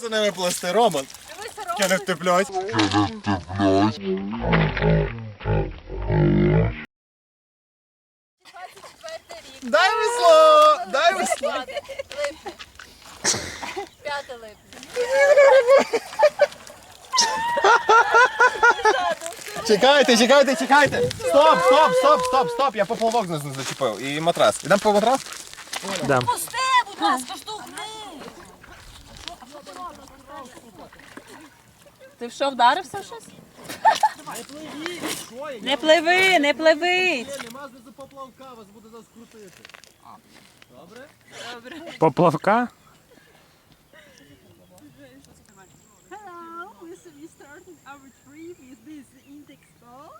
За ними плести, Роман. Дивися, Рома. Я не втеплюсь. рік. Дай весло! Дай весло! Липня. 5 липня. Чекайте, чекайте, чекайте! Стоп, стоп, стоп, стоп, стоп! Я поплавок не зачепив. І матрас. Ідемо по матрас? Дам. Пусти, будь ласка, штовхни. Ти в що, вдарився в щось? Не пливи, не пливи. Нема знизу поплавка, вас буде зараз крутити. Поплавка? Hello, we we started our trip with this index ball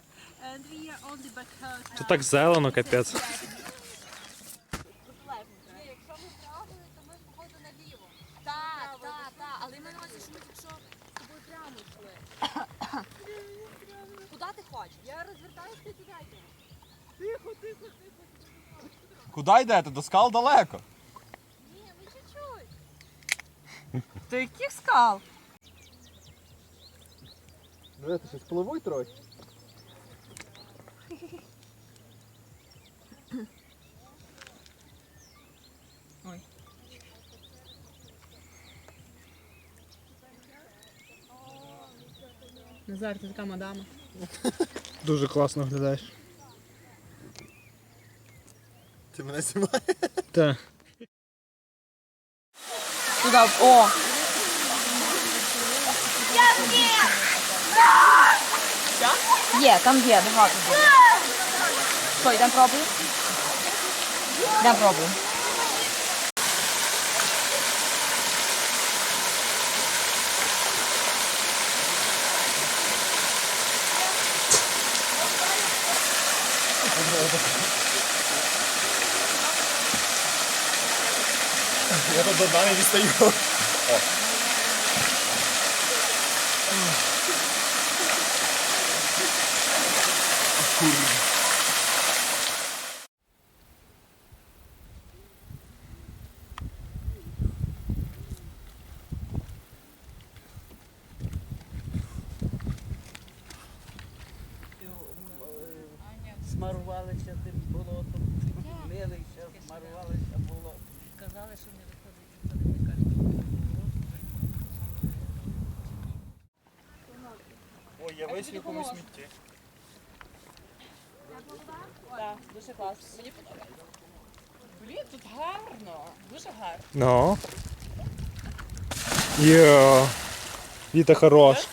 and we are on the Bakota. Тут так зелено, капець. Якщо ми правою, то ми походу наліво. Так, так, так. Але ми на увазі, що ми якщо з тобою прямо йшли. Куди ти хочеш? Я розвертаюся, ти туди йдеш. Куди йдете? До скал далеко. Ні, ми чуть-чуть. До яких скал? Дивіться, щось пливуть трохи. Назар, ти така мадама. Дуже класно виглядаєш. Ти мене знімаєш? Так. Туди, о! Є, там є, багато буде. Що, йдемо пробуємо? Йдемо пробуємо. Я тут до дна не дістаю. Смарувалися тим болотом, милися, смарувалися болотом. Казали, що не виходить, не. Ой, я весь якомусь смітті. Так, дуже класно. Мені подобається. Блін, тут гарно, дуже гарно. Ну. Йо. Віта хорош.